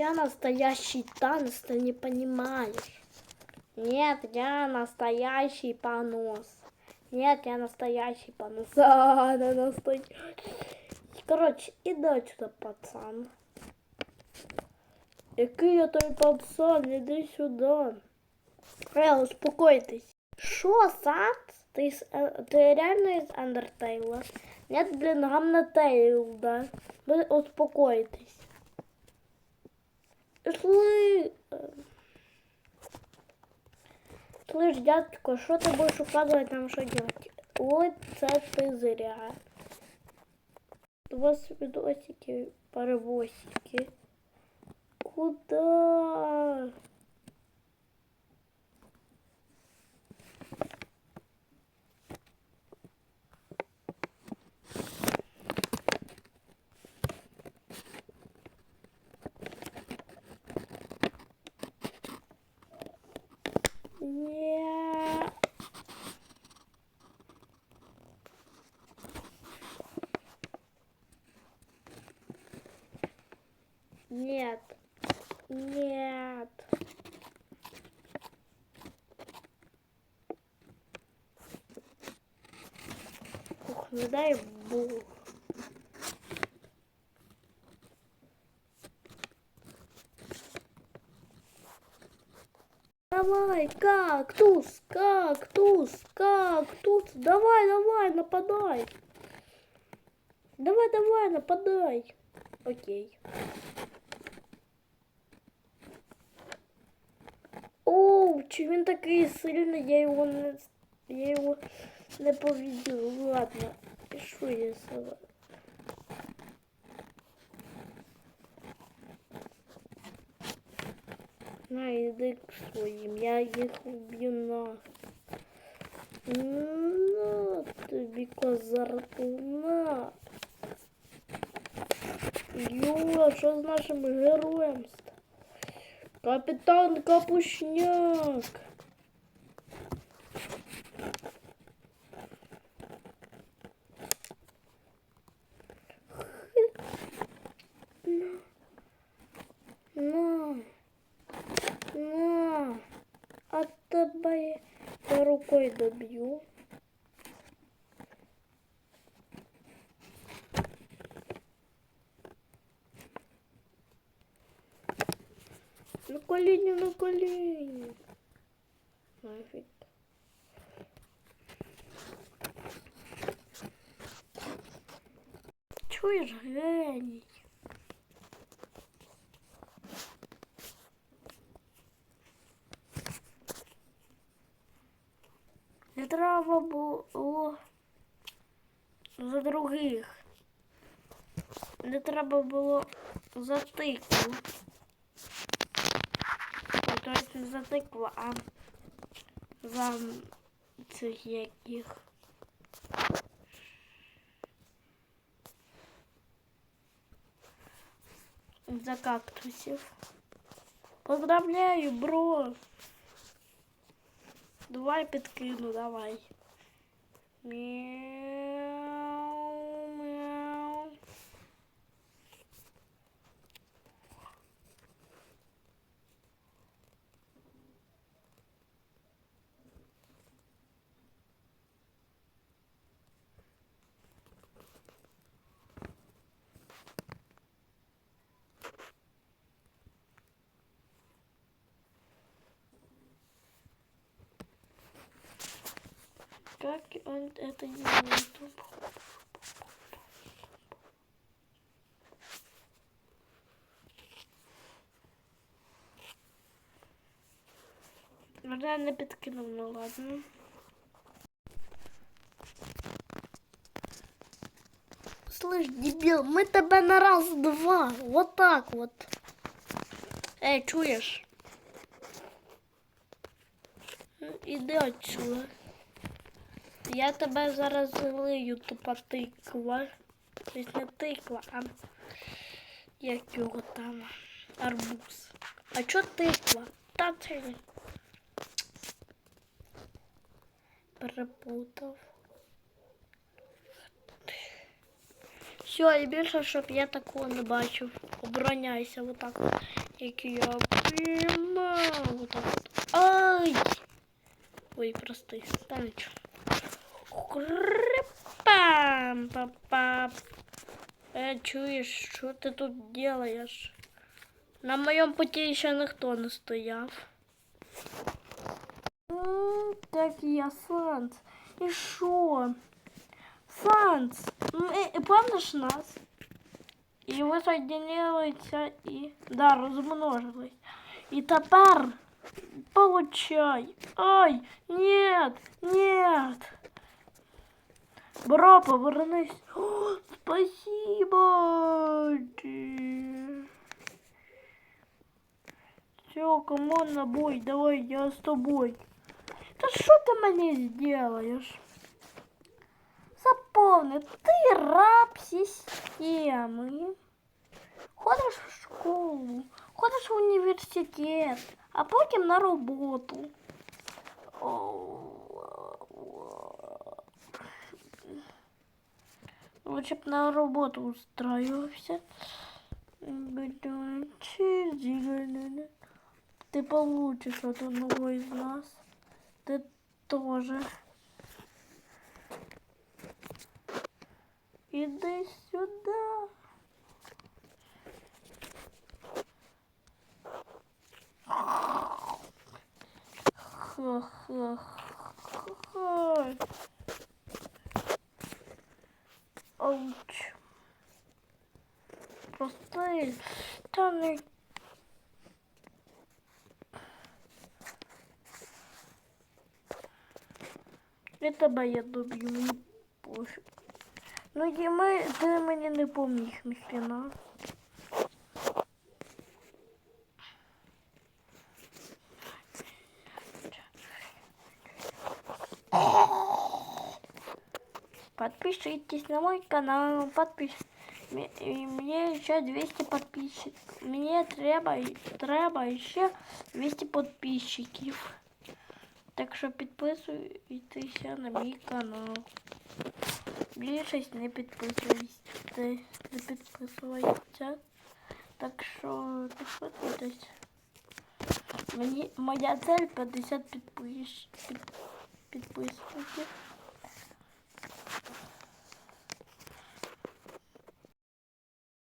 я настоящий танец, ты не понимаешь. Нет, я настоящий понос. Нет, я настоящий понос. А, да, настоящий. Короче, іди сюди, пацан. Який я той пацан, іди сюди. Е, успокойтесь. Що, Сад? Ти, з, е, ти реально із Андертейла? Нет, блин, Гамнетейл, да? Ви успокойтесь. Шли. Слышь, дядько, що ти будеш указувати нам, що делать? Це ти зря. У вас видосики, паровозики. Куда? Не. Нет. Нет. Ух, ну дай бог. Давай, кактус, кактус, кактус. Давай, давай, нападай. Давай, давай, нападай. Окей. Чи він такий сильний, я його не я його не победил. Ладно, що я сама? На, іди к своїм, я їх уб'ю на. На тобі козарку, на. Йо, що з нашим героєм? Капітан Капушняк. На. На. А тебе я рукою доб'ю. На коліні, на коліні. Нафіг. Чуєш, геній? Не треба було за других. Не треба було за тикву. Тобто не за тикву, а за цих яких. За кактусів. Поздравляю, бро! Давай підкину, давай. Мяу, Как он это делает? Вона не підкинув, ну ладно. Слышь, дебил, мы тебя на раз-два. Вот так вот. Эй, чуешь? Іди отсюда. Я тебе зараз злию, тупа тиква. Тобто не тиква, а як його там арбуз. А чо тиква? Та це не. Перепутав. Все, і більше, щоб я такого не бачив. Обороняйся отак. Як я піймав. Отак. от. Ай! Ой, прости. Та нічого. Пам, пам, Э, чуєш, що ти тут делаєш? На моєму путі ще ніхто не стояв. М, Так я Санс. І що? Санс, ми, помниш нас? І ви соединилися і... Да, розмножились. І тепер получай. Ай, нет, нет. Бро, повернись. О, спасибо. Все, камон на бой, давай, я с тобой. Да что ты мне сделаешь? Запомни, ти раб системи. Ходиш в школу, ходиш в університет, а потім на роботу. Лучше б на роботу устраивался. Ты получишь от одного из нас. Ты тоже. Иди сюда. Ха-ха-ха. Ауч. Просто та не Я тебе я доб'ю, мені пофіг. Ну, і ми, ти мені не поміг, ніхрена. Подпишитесь на мой канал, подпиш... М- и Мне еще 200 подписчиков. Мне треба, треба еще 200 подписчиков. Так що підписуйтеся на мій канал. Більшість не підписуйтесь. Не підписується. Так що підписуйтесь. Мені, моя цель 50 підпис, під, підписників.